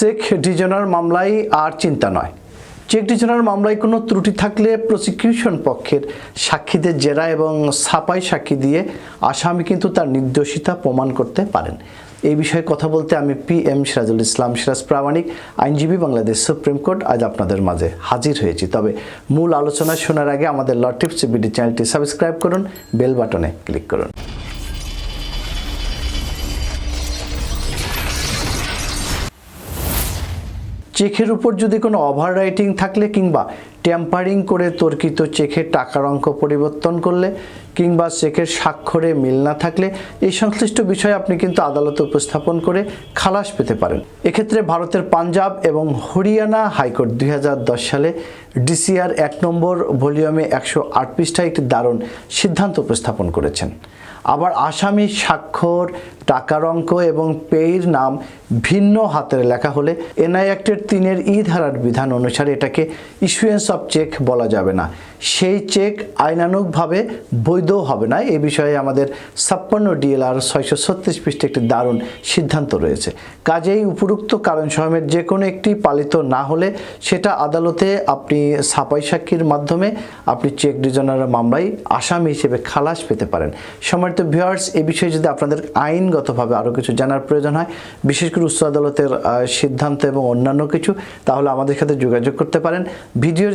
Sheikh dishonour মামলায় আর চিন্তা নয়। চেক ডিজনার মামলায় কোনো ত্রুটি থাকলে প্রসিকিউশন পক্ষের সাক্ষীদের জেরা এবং ছাপাই সাক্ষী দিয়ে আসামি কিন্তু তার নির্দোষিতা প্রমাণ করতে পারেন। এই বিষয়ে কথা বলতে আমি পি এম সিরাজুল ইসলাম সিরাজ প্রামাণিক, আইনজীবী বাংলাদেশ সুপ্রিম কোর্ট আজ আপনাদের মাঝে হাজির হয়েছি। তবে মূল আলোচনা শোনার আগে আমাদের ল টিপস বিডি চ্যানেলটি সাবস্ক্রাইব করুন বেল বাটনে ক্লিক করুন। চেকের উপর যদি কোনো ওভার রাইটিং থাকলে কিংবা ট্যাম্পারিং করে তর্কিত চেকের টাকার অঙ্ক পরিবর্তন করলে কিংবা চেকের স্বাক্ষরে মিল না থাকলে এই সংশ্লিষ্ট বিষয়ে আপনি কিন্তু আদালতে উপস্থাপন করে খালাস পেতে পারেন। এক্ষেত্রে ভারতের পাঞ্জাব এবং হরিয়ানা হাইকোর্ট দুই হাজার দশ সালে ডিসিআর এক নম্বর ভলিউমে একশো আট পৃষ্ঠায় একটি দারুণ সিদ্ধান্ত উপস্থাপন করেছেন। আবার আসামি স্বাক্ষর, টাকার অঙ্ক এবং পেয়ের নাম ভিন্ন হাতের লেখা হলে এনআই অ্যাক্টের তিনের ই ধারার বিধান অনুসারে এটাকে ইস্যুয়েন্স অফ চেক বলা যাবে না। সেই চেক আইনানুগভাবে বৈধ হবে না। এ বিষয়ে আমাদের ছাপ্পান্ন ডিএলআর ছয়শো ছত্রিশ পৃষ্ঠে একটি দারুণ সিদ্ধান্ত রয়েছে। কাজেই উপরোক্ত কারণ সময়ের যে কোনো একটি পালিত না হলে সেটা আদালতে আপনি ছাপাই সাক্ষীর মাধ্যমে আপনি চেক ডিজনার মামলায় আসামি হিসেবে খালাস পেতে পারেন। সম্মানিত ভিউয়ার্স, এ বিষয়ে যদি আপনাদের আইনগতভাবে আরও কিছু জানার প্রয়োজন হয়, বিশেষ করে উচ্চ আদালতের সিদ্ধান্ত এবং অন্যান্য কিছু, তাহলে আমাদের সাথে যোগাযোগ করতে পারেন। ভিডিওর